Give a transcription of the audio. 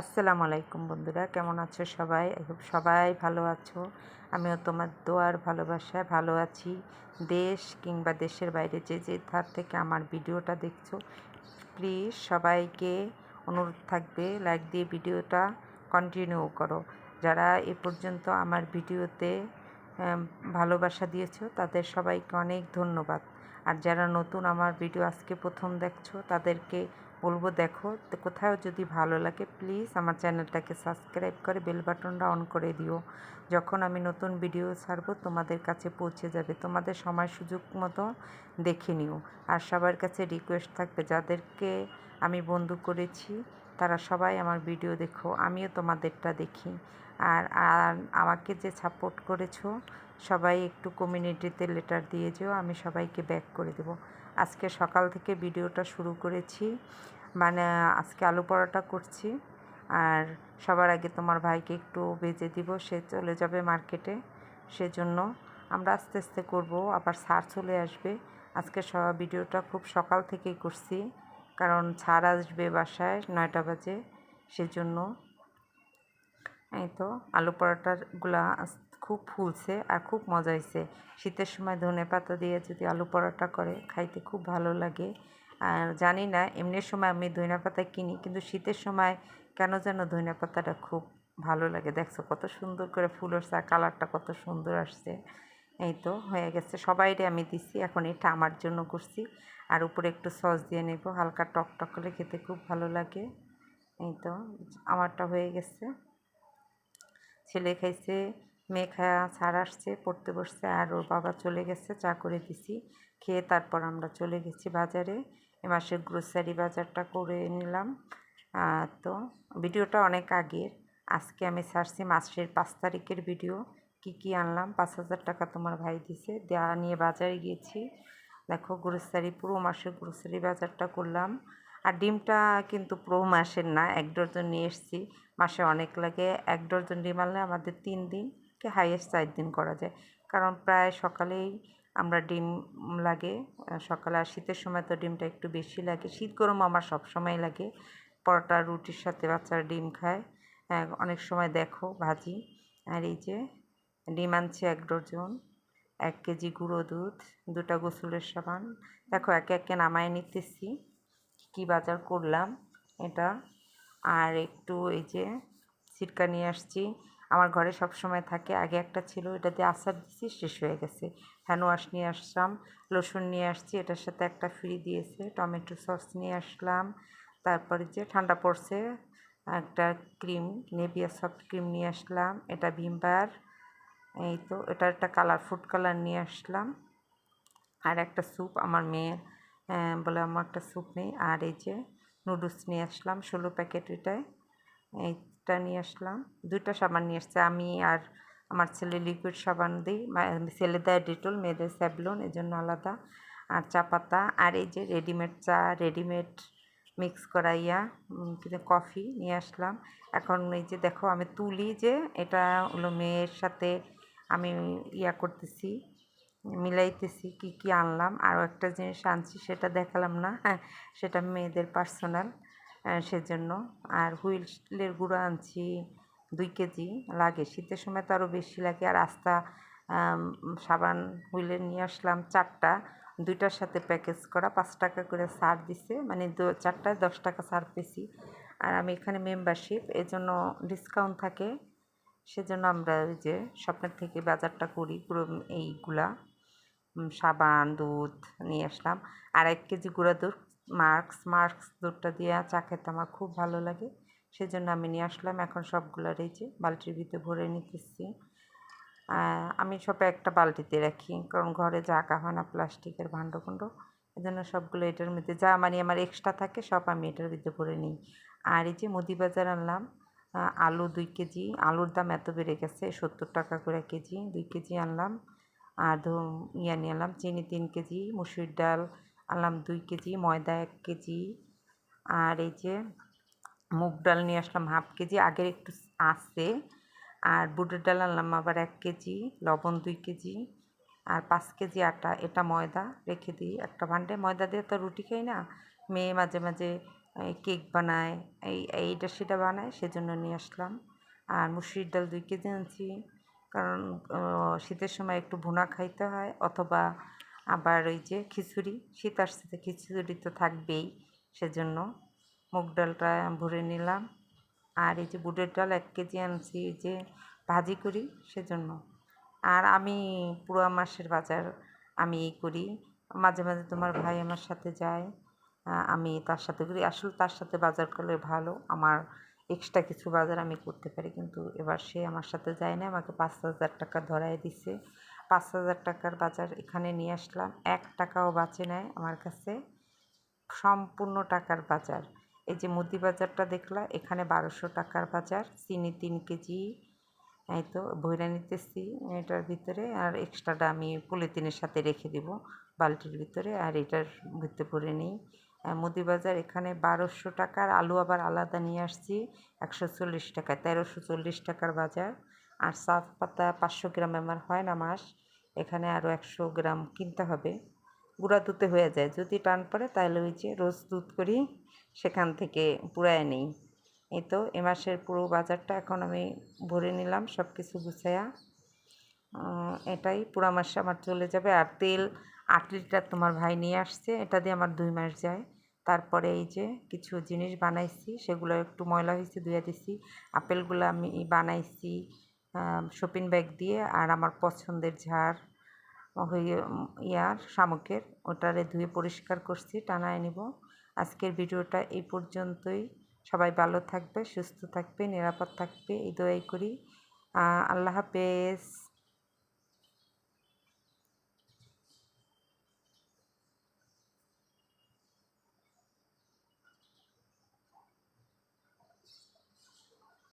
আসসালামু আলাইকুম বন্ধুরা, কেমন আছো সবাই? hope সবাই ভালো আছো। আমিও তোমার দোয়ার ভালোবাসায় ভালো আছি। দেশ কিংবা দেশের বাইরে যে যে ধার থেকে আমার ভিডিওটা দেখছ প্লিজ সবাইকে অনুরোধ থাকবে লাইক দিয়ে ভিডিওটা কন্টিনিউ করো। যারা এ পর্যন্ত আমার ভিডিওতে ভালোবাসা দিয়েছ, তাদের সবাইকে অনেক ধন্যবাদ। আর যারা নতুন আমার ভিডিও আজকে প্রথম দেখছ, তাদেরকে বলব দেখো, তো কোথাও যদি ভালো লাগে প্লিজ আমার চ্যানেলটাকে সাবস্ক্রাইব করে বেল বাটনটা অন করে দিও। যখন আমি নতুন ভিডিও ছাড়বো তোমাদের কাছে পৌঁছে যাবে, তোমাদের সময় সুযোগ মতো দেখে নিও। আর সবার কাছে রিকোয়েস্ট থাকবে, যাদেরকে আমি বন্ধু করেছি, তারা সবাই আমার ভিডিও দেখো, আমিও তোমাদেরটা দেখি। আর আর আমাকে যে সাপোর্ট করেছ সবাই একটু কমিউনিটিতে লেটার দিয়ে যেও, আমি সবাইকে ব্যাক করে দেবো। আজকে সকাল থেকে ভিডিওটা শুরু করেছি। মানে আজকে আলু পরোটা করছি। আর সবার আগে তোমার ভাইকে একটু ভেজে দিব, সে চলে যাবে মার্কেটে সেজন্য আমরা আস্তে আস্তে করব। আবার সার চলে আসবে। আজকে সব ভিডিওটা খুব সকাল থেকেই করছি। কারণ ছাড় আসবে বাসায় নয়টা বাজে। সেজন্য এই তো আলু পরোটাগুলা খুব ফুলছে আর খুব মজা হয়েছে শীতের সময় ধনে পাতা দিয়ে যদি আলু পরোটা করে, খাইতে খুব ভালো লাগে। আর জানি না, এমনি সময় আমি ধনে পাতা কিনি, কিন্তু শীতের সময় কেন যেন ধনে পাতাটা খুব ভালো লাগে। দেখছ কত সুন্দর করে ফুল আসছে আর কালারটা কত সুন্দর আসছে। এই তো হয়ে গেছে, সবাইরে আমি দিছি, এখন এটা আমার জন্য করছি। আর উপরে একটু সস দিয়ে নেব, হালকা টক টক করে খেতে খুব ভালো লাগে। এই তো, আমারটা হয়ে গেছে। ছেলে খাইছে খায়া ছাড় আসছে, পড়তে বসছে, আর ওর বাবা চলে গেছে, চা করে দিছি। খেয়ে তারপর আমরা চলে গেছি বাজারে। এ মাসের গ্রোসারি বাজারটা করে নিলাম। তো ভিডিওটা অনেক আগের। আজকে আমি ছাড়ছি মাসের পাঁচ তারিখের ভিডিও। কি কি আনলাম? পাঁচ হাজার টাকা তোমার ভাই দিছে। দেওয়া নিয়ে বাজারে গিয়েছি দেখো গ্রোসারি পুরো মাসের গ্রোসারি বাজারটা করলাম। আর ডিমটা কিন্তু পুরো মাসের না, এক ডজন নিয়ে এসেছি। মাসে অনেক লাগে। এক ডজন ডিম আনলে আমাদের তিন দিন। কি হাইয়েস্ট চার দিন করা যায়। কারণ প্রায় সকালেই আমরা ডিম লাগে সকালে আর শীতের সময় তো ডিমটা একটু বেশি লাগে। শীত গরম আমার সব সময় লাগে। পরোটা, রুটির সাথে বাচ্চারা ডিম খায়। অনেক সময় দেখো ভাজি। আর এই যে ডিম আনছে এক ডজন, এক কেজি গুঁড়ো দুধ, দুটা গোসলের সাবান। দেখো একে একে নামায় নিতেছি, কি বাজার করলাম এটা। আর একটু এই যে সিটকা নিয়ে আসছি। আমার ঘরে সব সময় থাকে। আগে একটা ছিল, এটা দিয়ে আচার দিছি, শেষ হয়ে গেছে। হ্যান্ড ওয়াশ নিয়ে আসলাম, রসুন নিয়ে আসছি, এটার সাথে একটা ফ্রি দিয়েছে, টমেটো সস নিয়ে আসলাম। তারপরে যে ঠান্ডা পড়ছে, একটা ক্রিম নেভিয়া সফট ক্রিম নিয়ে আসলাম, এটা ভিমবার এই তো, এটা একটা কালার ফুড কালার নিয়ে আসলাম। আর একটা স্যুপ আমার মেয়ের বলে আমার একটা স্যুপ নেই। আর এই যে নুডলস নিয়ে আসলাম, ষোলো প্যাকেট এটায় এইটা নিয়ে আসলাম। দুইটা সাবান নিয়ে আসছে। আমি আর আমার ছেলে লিকুইড সাবান দিই। ছেলে দেয় ডেটল মেয়েদের স্যাবলন এই জন্য আলাদা। আর চা পাতা। আর এই যে রেডিমেড চা রেডিমেড মিক্স করা ইয়া কিন্তু কফি নিয়ে আসলাম। এখন এই যে দেখো, আমি তুলি যে, এটা হলো মেয়ের সাথে আমি ইয়া করতেছি, মিলাইতেছি কি কি আনলাম। আরও একটা জিনিস আনছি, সেটা দেখালাম না। হ্যাঁ সেটা মেয়েদের পার্সোনাল সেজন্য। আর হুইলের গুঁড়ো আনছি দুই কেজি লাগে। শীতের সময় তো আরও বেশি লাগে। আর আস্তা সাবান হুইলের নিয়ে আসলাম চারটা। দুইটার সাথে প্যাকেজ করা। পাঁচ টাকা করে ছাড় দিছে। মানে দু- চারটায় দশ টাকা ছাড় পেয়েছি। আর আমি এখানে মেম্বারশিপ এজন্য ডিসকাউন্ট থাকে। সেজন্য আমরা ওই যে স্বপ্নের থেকে বাজারটা করি পুরো এইগুলা। সাবান, দুধ নিয়ে আসলাম। আর এক কেজি গুঁড়া দুধ মার্কস মার্কস দুধটা দিয়ে চা খেতে আমার খুব ভালো লাগে। সেজন্য আমি নিয়ে আসলাম এখন সবগুলোর এই যে বালতির ভিতরে ভরে নিতেছি। আমি সব একটা বালতিতে রাখি, কারণ ঘরে যা জায়গা হয় না, প্লাস্টিকের ভাণ্ড কুণ্ড এই জন্য সবগুলো এটার মধ্যে যা মানে আমার এক্সট্রা থাকে, সব আমি এটার ভিতরে ভরে নিই। আর এই যে মুদি বাজার আনলাম আলু দুই কেজি, আলুর দাম এত বেড়ে গেছে, সত্তর টাকা করে কেজি, দুই কেজি আনলাম। আর ধরুন ইয়া নিয়ে আনলাম চিনি তিন কেজি, মুসুর ডাল আনলাম দুই কেজি, ময়দা এক কেজি আর এই যে মুগ ডাল নিয়ে আসলাম হাফ কেজি। আগের একটু আছে আর বুটের ডাল আনলাম আবার এক কেজি, লবণ দুই কেজি আর পাঁচ কেজি আটা, এটা ময়দা রেখে দিই। একটা ভান্ডে ময়দা দিয়ে তো রুটি খাই না, মেয়ে মাঝে মাঝে কেক বানায়, এই, এইটা সেটা বানায়, সেজন্য নিয়ে আসলাম। আর মুসুরির ডাল দুই কেজি আনছি, কারণ শীতের সময় একটু ভুনা খাইতে হয় অথবা আবার ওই যে খিচুড়ি, শীত আসছে তো খিচুড়ি তো থাকবেই, সেজন্য মুগ ডালটা ভরে নিলাম। আর এই যে বুটের ডাল এক কেজি আনছি যে ভাজি করি, সেজন্য। আর আমি পুরো মাসের বাজার আমি এই করি। মাঝে মাঝে তোমার ভাই আমার সাথে যায় আমি তার সাথে করি। আসলে তার সাথে বাজার করলে ভালো, আমার এক্সট্রা কিছু বাজার আমি করতে পারি, কিন্তু এবার সে আমার সাথে যায় না, আমাকে পাঁচ হাজার টাকা ধরায় দিছে। পাঁচ হাজার টাকার বাজার এখানে নিয়ে আসলাম। এক টাকাও বাঁচে নেয় আমার কাছে। সম্পূর্ণ টাকার বাজার। এই যে মুদি বাজারটা দেখলা, এখানে বারোশো টাকার বাজার। চিনি তিন কেজি। এই তো ভৈরা নিতেছি এটার ভিতরে। আর এক্সট্রাটা আমি পলিথিনের সাথে রেখে দিব বালতির ভিতরে। আর এটার ভিতরে ভরে নিই। মুদি বাজার এখানে বারোশো টাকার। আলু আবার আলাদা নিয়ে আসছি একশো চল্লিশ টাকা তেরোশো চল্লিশ টাকার বাজার। আর সাত পাতা পাঁচশো গ্রাম আমার হয় না মাস, এখানে আরও একশো গ্রাম কিনতে হবে। গুঁড়া দুধে হয়ে যায়, যদি টান পড়ে তাহলে ওই যে রোজ দুধ করি সেখান থেকে পুরায় নেই। এই তো এ মাসের পুরো বাজারটা এখন আমি ভরে নিলাম সব কিছু গুছাইয়া এটাই পুরো মাসে আমার চলে যাবে। আর তেল আট লিটার তোমার ভাই নিয়ে আসছে, এটা দিয়ে আমার দুই মাস যায়। তারপরে এই যে কিছু জিনিস বানাইছি, সেগুলো একটু ময়লা হয়েছে ধুয়ে দিছি, আপেলগুলো আমি বানাইছি শপিং ব্যাগ দিয়ে আর আমার পছন্দের ঝাড় হয়ে ইয়ার, শামুকের, ওটারে ধুয়ে পরিষ্কার করছি, টানায় নিব। আজকের ভিডিওটা এই পর্যন্তই। সবাই ভালো থাকবে, সুস্থ থাকবে, নিরাপদ থাকবে, এই দোয়াই করি। আল্লাহ হাফেজ।